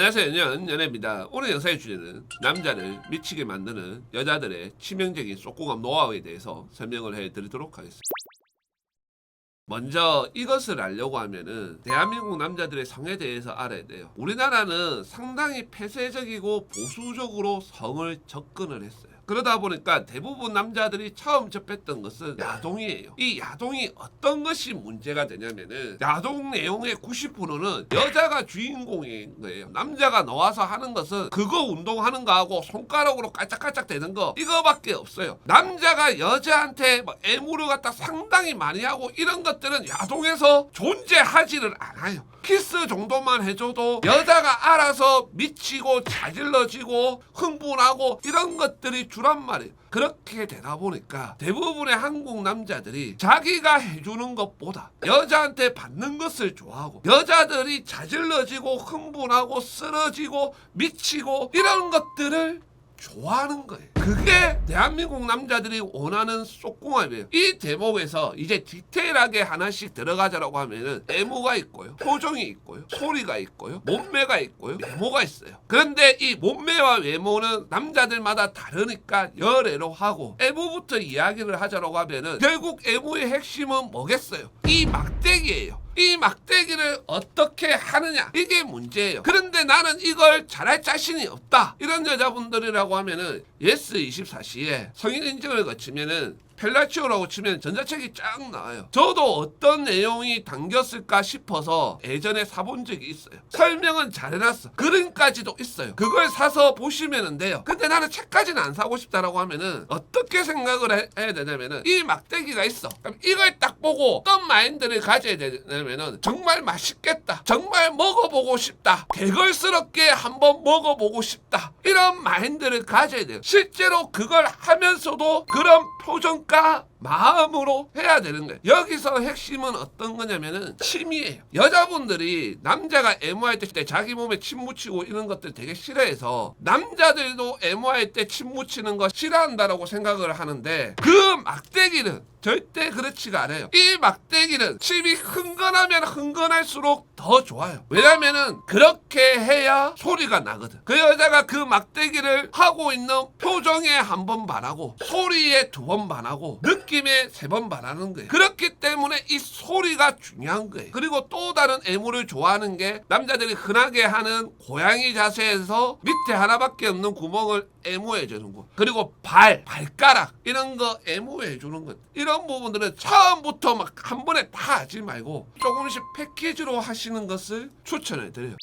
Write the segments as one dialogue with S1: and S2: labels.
S1: 안녕하세요. 연, 연애입니다. 오늘 영상의 주제는 남자를 미치게 만드는 여자들의 치명적인 속궁합 노하우에 대해서 설명을 해드리도록 하겠습니다. 먼저 이것을 알려고 하면은 대한민국 남자들의 성에 대해서 알아야 돼요. 우리나라는 상당히 폐쇄적이고 보수적으로 성을 접근을 했어요. 그러다 보니까 대부분 남자들이 처음 접했던 것은 야동이에요. 이 야동이 어떤 것이 문제가 되냐면은 야동 내용의 90%는 여자가 주인공인 거예요. 남자가 나와서 하는 것은 그거 운동하는 거하고 손가락으로 깔짝깔짝 대는 거 이거밖에 없어요. 남자가 여자한테 뭐 애무를 갖다 상당히 많이 하고 이런 것들은 야동에서 존재하지를 않아요. 키스 정도만 해줘도 여자가 알아서 미치고 자질러지고 흥분하고 이런 것들이 주란 말이에요. 그렇게 되다 보니까 대부분의 한국 남자들이 자기가 해주는 것보다 여자한테 받는 것을 좋아하고 여자들이 자질러지고 흥분하고 쓰러지고 미치고 이런 것들을 좋아하는 거예요. 그게 대한민국 남자들이 원하는 속궁합이에요. 이 대목에서 이제 디테일하게 하나씩 들어가자라고 하면은 애무가 있고요. 표정이 있고요. 소리가 있고요. 몸매가 있고요. 외모가 있어요. 그런데 이 몸매와 외모는 남자들마다 다르니까 열애로 하고 애무부터 이야기를 하자라고 하면은 결국 애무의 핵심은 뭐겠어요? 이 막대기예요. 이 막대기를 어떻게 하느냐 이게 문제예요. 그런데 나는 이걸 잘할 자신이 없다. 이런 여자분들이라고 하면은 예스 24시에 성인 인증을 거치면은 펠라치오라고 치면 전자책이 쫙 나와요. 저도 어떤 내용이 담겼을까 싶어서 예전에 사본 적이 있어요. 설명은 잘 해놨어. 그림까지도 있어요. 그걸 사서 보시면 돼요. 근데 나는 책까지는 안 사고 싶다라고 하면은 어떻게 생각을 해, 해야 되냐면은 이 막대기가 있어. 그럼 이걸 딱 보고 어떤 마인드를 가져야 되냐면은 정말 맛있겠다. 정말 먹어보고 싶다. 개걸스럽게 한번 먹어보고 싶다. 이런 마인드를 가져야 돼요. 실제로 그걸 하면서도 그런 표정 과 마음으로 해야 되는 거예요. 여기서 핵심은 어떤 거냐면은 침이에요. 여자분들이 남자가 애무할 때 자기 몸에 침 묻히고 이런 것들 되게 싫어해서 남자들도 애무할 때침 묻히는 거 싫어한다라고 생각을 하는데 그 막대기는 절대 그렇지가 않아요. 이 막대기는 침이 흥건하면 흥건할수록 더 좋아요. 왜냐면은 그렇게 해야 소리가 나거든. 그 여자가 그 막대기를 하고 있는 표정에 한 번 반하고 소리에 두 번 반하고 느낌 에 세 번 반하는 거예요. 그렇기 때문에 이 소리가 중요한 거예요. 그리고 또 다른 애무를 좋아하는 게 남자들이 흔하게 하는 고양이 자세에서 밑에 하나밖에 없는 구멍을 애무해 주는 거. 그리고 발, 발가락 이런 거 애무해 주는 것. 이런 부분들은 처음부터 막 한 번에 다 하지 말고 조금씩 패키지로 하시는 것을 추천해 드려요.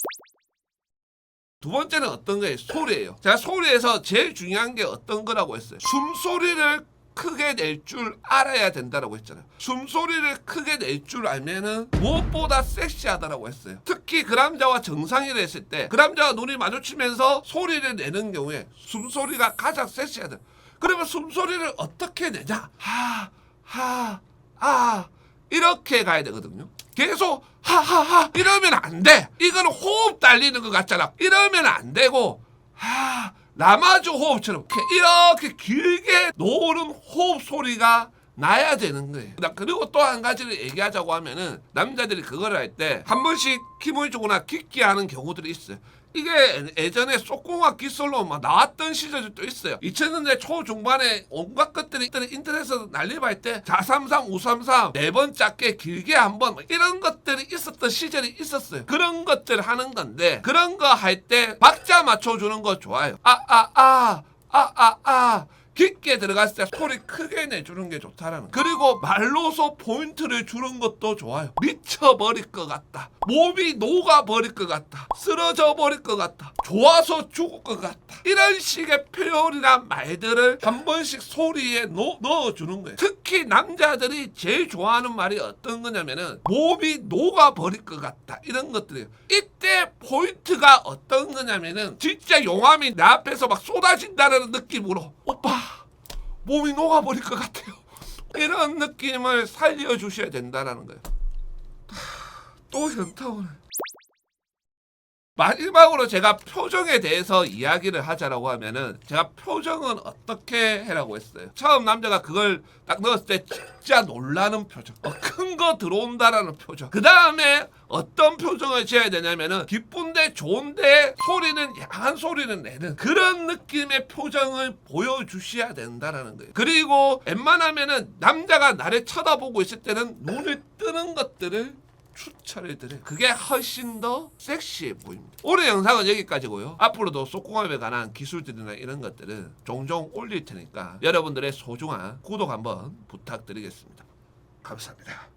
S1: 두 번째는 어떤 거예요? 소리예요. 제가 소리에서 제일 중요한 게 어떤 거라고 했어요? 숨소리를 크게 낼 줄 알아야 된다라고 했잖아요. 숨소리를 크게 낼 줄 알면은 무엇보다 섹시하다라고 했어요. 특히 그 남자와 정상이를 했을 때그 남자와 눈이 마주치면서 소리를 내는 경우에 숨소리가 가장 섹시하다. 그러면 숨소리를 어떻게 내냐? 하, 하, 아 이렇게 가야 되거든요. 계속 하하하 이러면 안 돼. 이거는 호흡 달리는 것 같잖아. 이러면 안 되고 하 라마주 호흡처럼 이렇게 길게 노는 호흡 소리가 나야 되는 거예요. 나 그리고 또 한 가지를 얘기하자고 하면은 남자들이 그걸 할 때 한 번씩 힘을 주거나 깊게 하는 경우들이 있어요. 이게 예전에 속공학 기술로 막 나왔던 시절도 있어요. 2000년대 초중반에 온갖 것들이 인터넷에서 난립할 때 자삼삼 우삼삼 네번 짧게 길게 한 번 이런 것들이 있었던 시절이 있었어요. 그런 것들 하는 건데 그런 거 할 때 박자 맞춰주는 거 좋아요. 아 아 아 아 아 아 깊게 들어갔을 때 소리 크게 내주는 게 좋다라는 거. 그리고 말로서 포인트를 주는 것도 좋아요. 미쳐버릴 것 같다. 몸이 녹아버릴 것 같다. 쓰러져 버릴 것 같다. 좋아서 죽을 것 같다 이런 식의 표현이나 말들을 한 번씩 소리에 넣, 넣어주는 거예요 특히 남자들이 제일 좋아하는 말이 어떤 거냐면은 몸이 녹아버릴 것 같다 이런 것들이에요 이때 포인트가 어떤 거냐면은 진짜 용암이 내 앞에서 막 쏟아진다는 느낌으로 오빠 몸이 녹아버릴 것 같아요. 이런 느낌을 살려주셔야 된다라는 거예요. 하, 또 현타 오네. 마지막으로 제가 표정에 대해서 이야기를 하자라고 하면은 제가 표정은 어떻게 해라고 했어요. 처음 남자가 그걸 딱 넣었을 때 진짜 놀라는 표정. 어, 큰거 들어온다라는 표정. 그 다음에 어떤 표정을 지어야 되냐면은 기쁜데 좋은데 소리는 야한 소리는 내는 그런 느낌의 표정을 보여주셔야 된다라는 거예요. 그리고 웬만하면은 남자가 나를 쳐다보고 있을 때는 눈을 뜨는 것들을 추천해 드려요. 그게 훨씬 더 섹시해 보입니다. 오늘 영상은 여기까지고요. 앞으로도 속궁합에 관한 기술들이나 이런 것들은 종종 올릴 테니까 여러분들의 소중한 구독 한번 부탁드리겠습니다. 감사합니다.